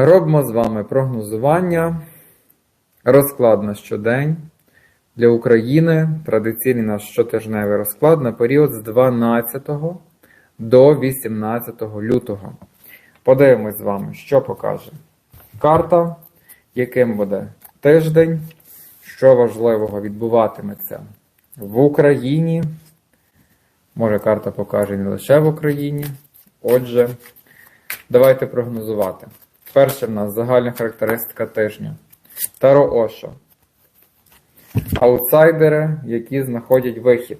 Робимо з вами прогнозування. Розклад на щодень. Для України традиційний наш щотижневий розклад на період з 12 до 18 лютого. Подивимось з вами, що покаже карта, яким буде тиждень, що важливого відбуватиметься в Україні. Може, карта покаже не лише в Україні. Отже, давайте прогнозувати. Перше в нас загальна характеристика тижня. Таро Ошо. Аутсайдери, які знаходять вихід.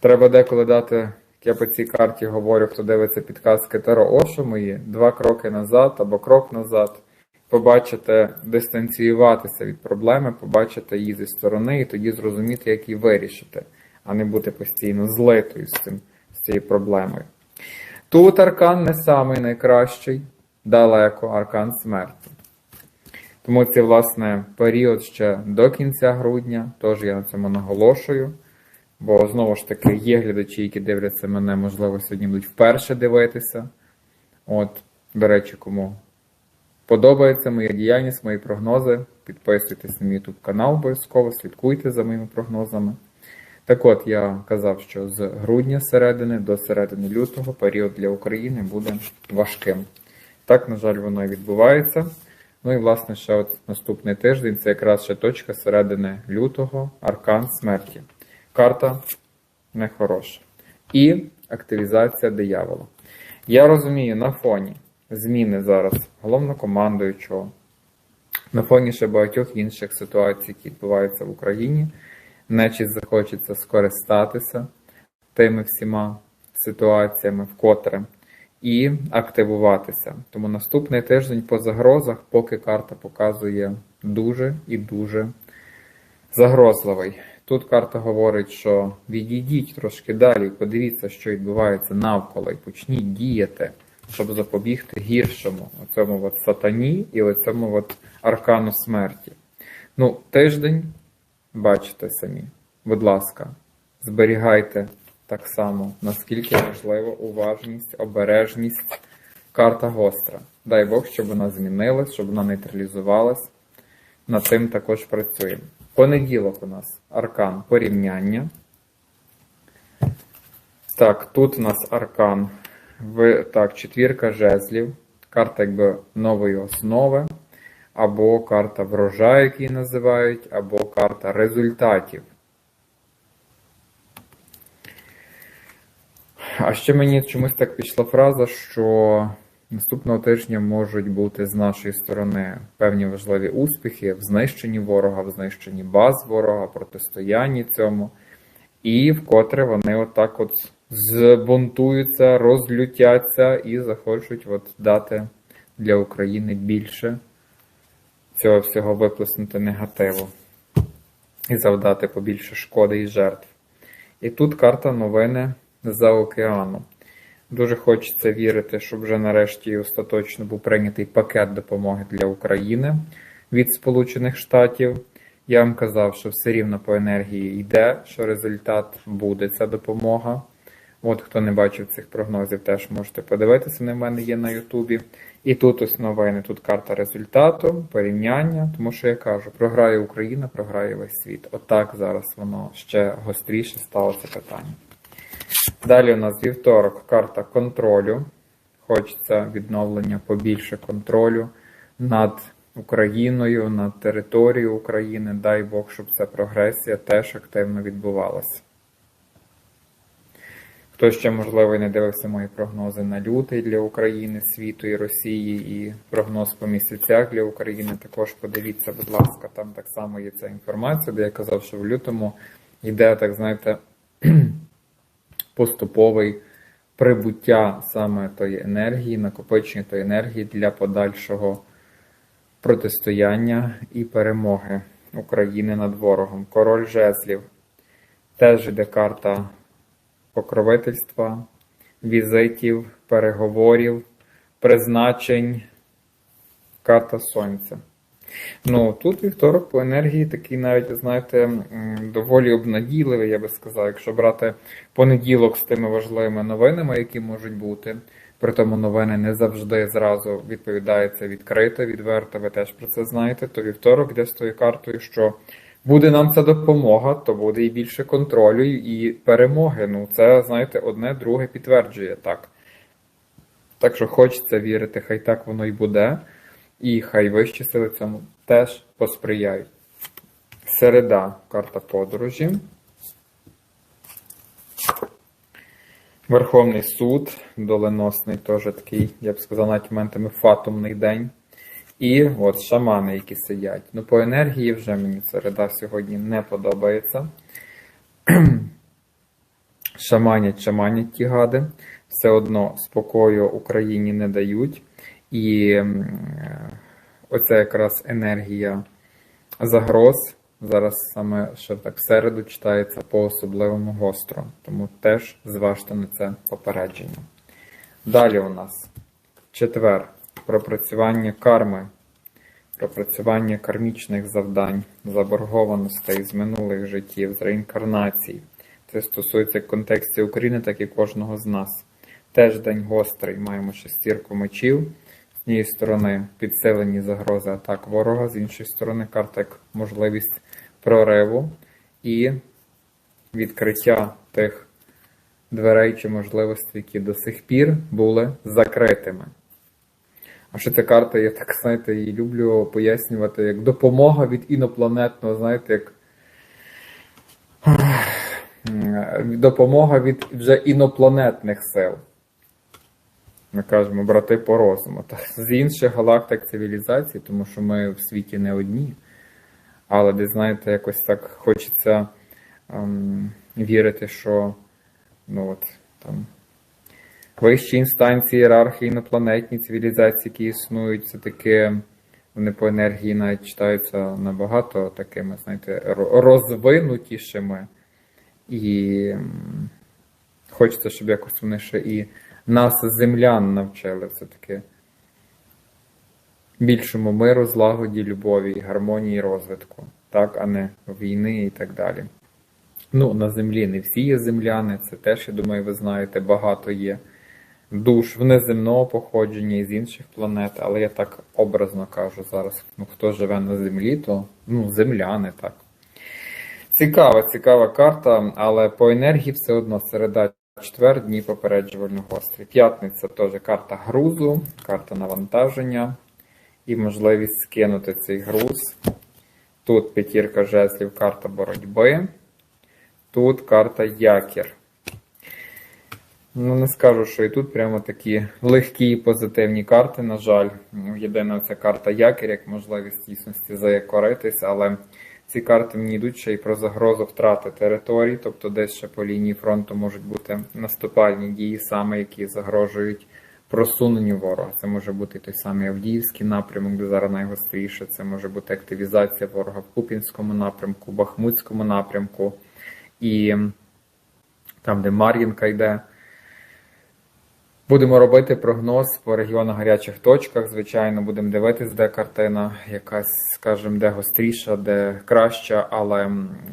Треба деколи дати, як я по цій карті говорю, хто дивиться підказки Таро Ошо мої, два кроки назад або крок назад. Побачите, дистанціюватися від проблеми, побачите її зі сторони і тоді зрозуміти, як її вирішити, а не бути постійно злитою з, цим, з цією проблемою. Тут аркан не самий найкращий, далеко аркан смерті. Тому це, власне, період ще до кінця грудня, тож я на цьому наголошую. Бо знову ж таки є глядачі, які дивляться мене, можливо, сьогодні будуть вперше дивитися. От, до речі, кому подобається моя діяльність, мої прогнози, підписуйтесь на мій YouTube канал обов'язково, слідкуйте за моїми прогнозами. Так от, я казав, що з грудня середини до середини лютого період для України буде важким. Так, на жаль, воно і відбувається. Ну і, власне, ще от наступний тиждень це якраз ще точка середини лютого, аркан смерті. Карта нехороша. І активізація диявола. Я розумію, на фоні зміни зараз головнокомандуючого, на фоні ще багатьох інших ситуацій, які відбуваються в Україні, нечість захочеться скористатися тими всіма ситуаціями, вкотре, і активуватися. Тому наступний тиждень по загрозах, поки карта показує дуже і дуже загрозливий. Тут карта говорить, що відійдіть трошки далі, подивіться, що відбувається навколо, і почніть діяти, щоб запобігти гіршому оцьому от сатані і оцьому от аркану смерті. Ну, тиждень, бачите самі, будь ласка, зберігайте так само, наскільки важливо уважність, обережність, карта гостра. Дай Бог, щоб вона змінилась, щоб вона нейтралізувалась. Над тим також працюємо. Понеділок у нас аркан порівняння. Так, тут у нас аркан в так, четвірка жезлів, карта якби нової основи, або карта врожаю, як її називають, або карта результатів. А ще мені чомусь так пішла фраза, що наступного тижня можуть бути з нашої сторони певні важливі успіхи в знищенні ворога, в знищенні баз ворога, протистоянні цьому. І вкотре вони отак от збунтуються, розлютяться і захочуть от дати для України більше цього всього виплеснути негативу і завдати побільше шкоди і жертв. І тут карта новини за океану. Дуже хочеться вірити, щоб вже нарешті остаточно був прийнятий пакет допомоги для України від Сполучених Штатів. Я вам казав, що все рівно по енергії йде, що результат буде ця допомога. От хто не бачив цих прогнозів, теж можете подивитися. Вони в мене є на Ютубі. І тут ось новини, тут карта результату, порівняння, тому що я кажу, програє Україна, програє весь світ. Отак зараз воно ще гостріше стало це питання. Далі у нас вівторок карта контролю. Хочеться відновлення побільше контролю над Україною, над територією України. Дай Бог, щоб ця прогресія теж активно відбувалася. Хто ще, можливо, не дивився мої прогнози на лютий для України, світу і Росії, і прогноз по місяцях для України, також подивіться, будь ласка, там так само є ця інформація, де я казав, що в лютому йде, так знаєте, поступовий прибуття саме тої енергії, накопичення тої енергії для подальшого протистояння і перемоги України над ворогом. Король жезлів теж йде карта покровительства, візитів, переговорів, призначень, карта Сонця. Ну, тут вівторок по енергії такий навіть, знаєте, доволі обнадійливий, я би сказав, якщо брати понеділок з тими важливими новинами, які можуть бути. При тому новини не завжди зразу відповідаються відкрито, відверто, ви теж про це знаєте. То вівторок йде з тою картою, що буде нам ця допомога, то буде і більше контролю і перемоги. Ну, це, знаєте, одне друге підтверджує так. Так що хочеться вірити, хай так воно й буде, і хай вищі сили цьому теж посприяють. Середа карта подорожі. Верховний суд, доленосний, теж такий, я б сказав, навіть моментами фатумний день. І от шамани, які сидять. Ну, по енергії вже мені середа сьогодні не подобається. Шаманять, шаманять ті гади. Все одно спокою Україні не дають. І оця якраз енергія загроз. Зараз саме що так середу читається по-особливому гостро. Тому теж зважте на це попередження. Далі у нас четвер. Пропрацювання карми, пропрацювання кармічних завдань, заборгованостей з минулих життів, з реінкарнацій. Це стосується контексті України, так і кожного з нас. Теж день гострий. Маємо шестірку мечів. З однієї сторони підсилені загрози атак ворога, з іншої сторони карта як можливість прориву і відкриття тих дверей чи можливостей, які до сих пір були закритими. Що ця карта, я так знаєте, її люблю пояснювати як допомога від інопланетного, знаєте, як допомога від вже інопланетних сил. Ми кажемо, брати по розуму. Та з інших галактик цивілізацій, тому що ми в світі не одні. Але десь, знаєте, якось так хочеться ем, вірити, що ну от там вищі інстанції ієрархії, інопланетні цивілізації, які існують, все-таки вони по енергії навіть читаються набагато такими, знаєте, розвинутішими. І хочеться, щоб якось вони ще і нас, землян, навчили все-таки більшому миру, злагоді, любові, гармонії, розвитку, так, а не війни і так далі. Ну, на землі не всі є земляни, це теж, я думаю, ви знаєте, багато є душ внеземного походження і з інших планет, але я так образно кажу зараз. Ну, хто живе на землі, то ну, земляни так. Цікава, цікава карта, але по енергії все одно середа четвер, дні попереджувально гострі. П'ятниця теж карта грузу, карта навантаження і можливість скинути цей груз. Тут п'ятірка жезлів, карта боротьби. Тут карта якір. Ну, не скажу, що і тут прямо такі легкі і позитивні карти, на жаль. Єдина ця карта якір, як можливість дійсності заякоритись, але ці карти мені йдуть ще й про загрозу втрати територій, тобто десь ще по лінії фронту можуть бути наступальні дії, саме які загрожують просуненню ворога. Це може бути той самий Авдіївський напрямок, де зараз найгостріше. Це може бути активізація ворога в Купінському напрямку, Бахмутському напрямку і там, де Мар'їнка йде. Будемо робити прогноз по регіонах гарячих точках. Звичайно, будемо дивитись, де картина якась, скажімо, де гостріша, де краща, але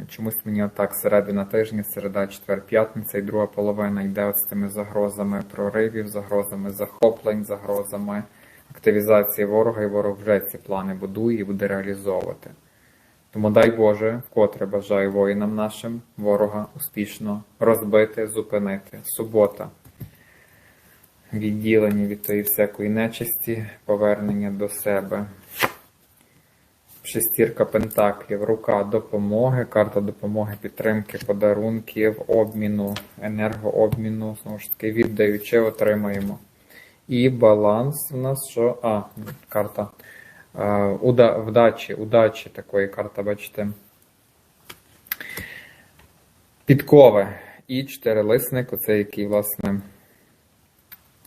чомусь мені отак середина тижня, середа, четвер, п'ятниця і друга половина йде от з тими загрозами проривів, загрозами захоплень, загрозами активізації ворога, і ворог вже ці плани будує і буде реалізовувати. Тому дай Боже, вкотре бажаю воїнам нашим ворога успішно розбити, зупинити. Субота відділення від тої всякої нечисті, повернення до себе. Шестірка пентаклів, рука допомоги, карта допомоги, підтримки, подарунків, обміну, енергообміну, знову ж таки, віддаючи, отримаємо. І баланс у нас що? А, карта е, уда, вдачі, удачі такої карта, бачите. Підкови. І чотирилисник, оцей, який, власне,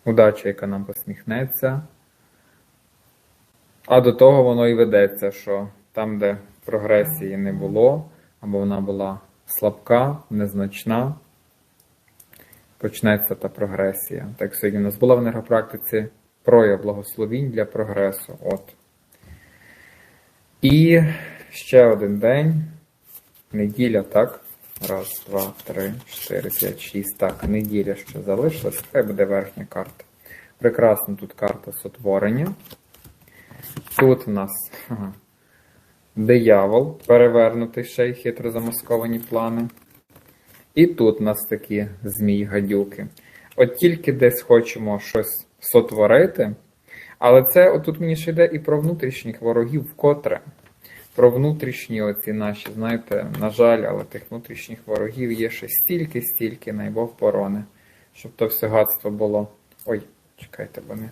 удача, яка нам посміхнеться. А до того воно і ведеться, що там, де прогресії не було, або вона була слабка, незначна, почнеться та прогресія. Так сьогодні у нас була в енергопрактиці прояв благословінь для прогресу. От. І ще один день. Неділя, так? Раз, два, три, чотири, п'ять, шість. Так, неділя ще залишилась. Хай буде верхня карта. Прекрасно тут карта сотворення. Тут в нас ага, диявол, перевернутий ще й хитро замасковані плани. І тут в нас такі змій-гадюки. От тільки десь хочемо щось сотворити, але це отут мені ще йде і про внутрішніх ворогів вкотре. Про внутрішні оці наші, знаєте, на жаль, але тих внутрішніх ворогів є ще стільки, стільки, найбог борони, щоб то все гадство було. Ой, чекайте, бо не.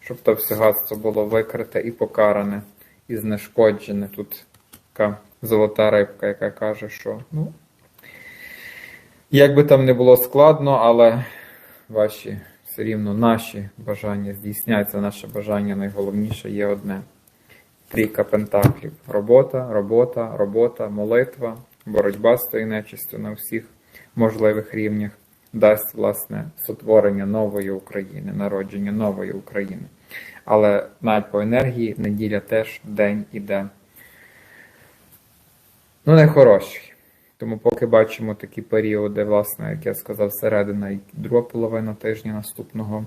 Щоб то все гадство було викрите і покаране, і знешкоджене. Тут така золота рибка, яка каже, що ну, як би там не було складно, але ваші все рівно наші бажання здійсняться. Наше бажання найголовніше є одне. Трійка пентаклів. Робота, робота, робота, молитва, боротьба з тою нечистю на всіх можливих рівнях дасть власне сотворення нової України, народження нової України. Але навіть по енергії неділя теж день іде. Ну, не хороший. Тому поки бачимо такі періоди, власне, як я сказав, середина і друга половина тижня наступного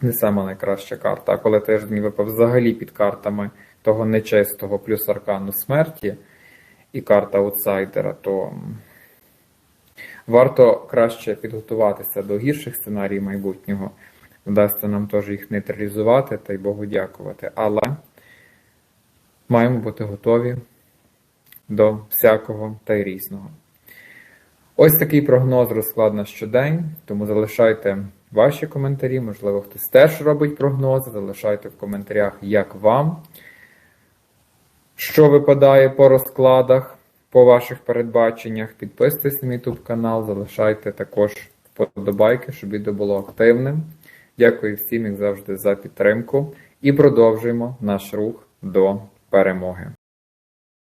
не сама найкраща карта. А коли тиждень випав взагалі під картами того нечистого плюс аркану смерті і карта аутсайдера, то варто краще підготуватися до гірших сценаріїв майбутнього. Вдасться нам теж їх нейтралізувати та й Богу дякувати. Але маємо бути готові до всякого та й різного. Ось такий прогноз розклад на щодень, тому залишайте ваші коментарі, можливо, хтось теж робить прогнози, залишайте в коментарях, як вам, що випадає по розкладах, по ваших передбаченнях. Підписуйтесь на мій YouTube канал, залишайте також вподобайки, щоб відео було активним. Дякую всім, як завжди, за підтримку. І продовжуємо наш рух до перемоги.